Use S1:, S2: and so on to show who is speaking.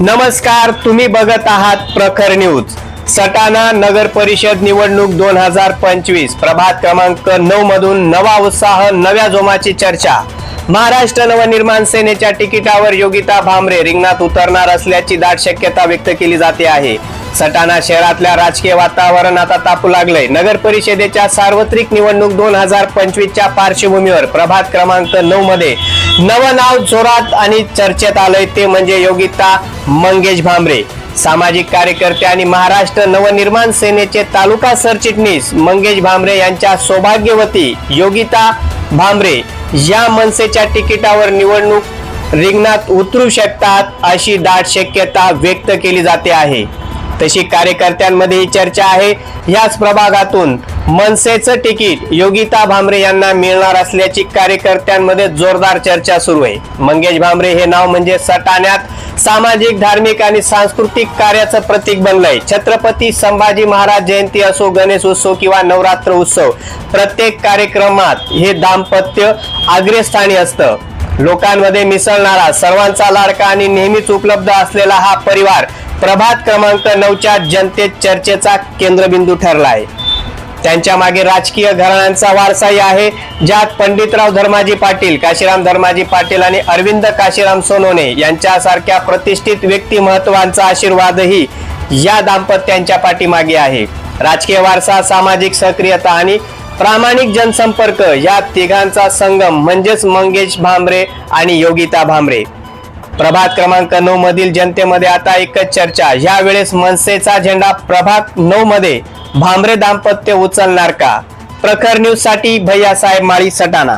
S1: नमस्कार तुम्ही बघत आहात प्रखर न्यूज. सटाणा नगर परिषद निवडणूक दोन हजार पंचवीस प्रभात क्रमांक नऊ मधून नवा उत्साह नव्या जोमाची चर्चा. महाराष्ट्र नवनिर्माण सेनेच्या तिकिटावर योगिता भामरे रिंगणात उतरणार असल्याची दाट शक्यता व्यक्त केली जाते आहे. सटाणा शहरातल्या राजकीय वातावरण आता तापू लागलंय. नगर परिषदेच्या सार्वत्रिक निवडणूक दोन हजार पंचवीसच्या पार्श्वभूमीवर प्रभात क्रमांक नऊ मध्ये नवं नाव जोरात आणि चर्चेत आलंय ते म्हणजे योगिता मंगेश भांबरे. सामाजिक कार्यकर्ते आणि महाराष्ट्र नवनिर्माण सेनेचे तालुका सरचिटणीस मंगेश भांबरे यांच्या सौभाग्यवती योगिता भांबरे या मनसेच्या तिकिटावर निवडणूक रिंगणात उतरू शकतात अशी दाट शक्यता व्यक्त केली जाते आहे. तशी कार्यकर्त्यांमध्ये ही चर्चा आहे. याच प्रभागातून मनसेचं तिकीट योगिता भामरे यांना मिळणार असल्याची कार्यकर्त्यांमध्ये जोरदार चर्चा सुरू आहे. मंगेश भामरे हे नाव म्हणजे सटाण्यात सामाजिक धार्मिक आणि सांस्कृतिक कार्याचं प्रतीक बनलंय. छत्रपती संभाजी महाराज जयंती असो गणेश उत्सव किंवा नवरात्र उत्सव प्रत्येक कार्यक्रमात हे दाम्पत्य अग्रस्थानी असतं. लोकांमध्ये मिसळणारा सर्वांचा लाडका आणि नेहमीच उपलब्ध असलेला हा परिवार प्रभात क्रमांक नऊच्या जनतेत चर्चेचा केंद्रबिंदू ठरला आहे त्यांच्या मागे राजकीय घराण्यांचा वारसाही आहे ज्यात पंडितराव धर्माजी पाटील काशीराम धर्माजी पाटील आणि अरविंद काशीराम सोनोने यांच्यासारख्या प्रतिष्ठित व्यक्तिमत्वांचा आशीर्वादही या दाम्पत्यांच्या पाठीमागे आहे. राजकीय वारसा सामाजिक सक्रियता आणि प्रामाणिक जनसंपर्क या तिघांचा संगम म्हणजेच मंगेश भांबरे आणि योगिता भांबरे. प्रभात क्रमांक नऊ मधील जनतेमध्ये आता एकच चर्चा. यावेळेस मनसेचा झेंडा प्रभात नऊ मध्ये भांबरे दाम्पत्य उचलणार का? प्रखर न्यूजसाठी भैयासाहेब माळी सटाणा.